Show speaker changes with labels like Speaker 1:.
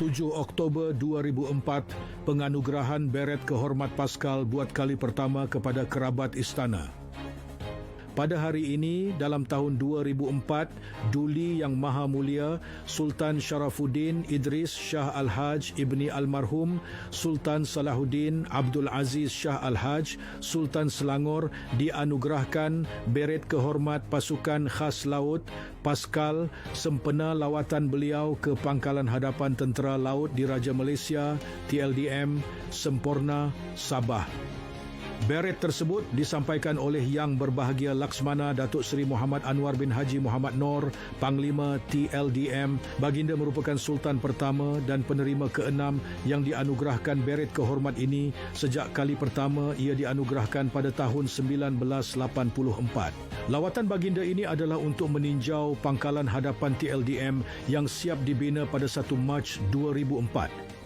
Speaker 1: 7 Oktober 2004, penganugerahan Beret Kehormat Paskal buat kali pertama kepada kerabat istana. Pada hari ini, dalam tahun 2004, Duli Yang Maha Mulia Sultan Sharafuddin Idris Shah Al-Haj Ibni Almarhum Sultan Salahuddin Abdul Aziz Shah Al-Haj Sultan Selangor dianugerahkan Beret Kehormat Pasukan Khas Laut Paskal sempena lawatan beliau ke Pangkalan Hadapan Tentera Laut di Raja Malaysia TLDM Semporna Sabah. Beret tersebut disampaikan oleh Yang Berbahagia Laksmana Datuk Seri Muhammad Anwar bin Haji Muhammad Nor, Panglima TLDM. Baginda merupakan Sultan pertama dan penerima keenam yang dianugerahkan beret kehormat ini sejak kali pertama ia dianugerahkan pada tahun 1984. Lawatan baginda ini adalah untuk meninjau pangkalan hadapan TLDM yang siap dibina pada 1 Mac 2004.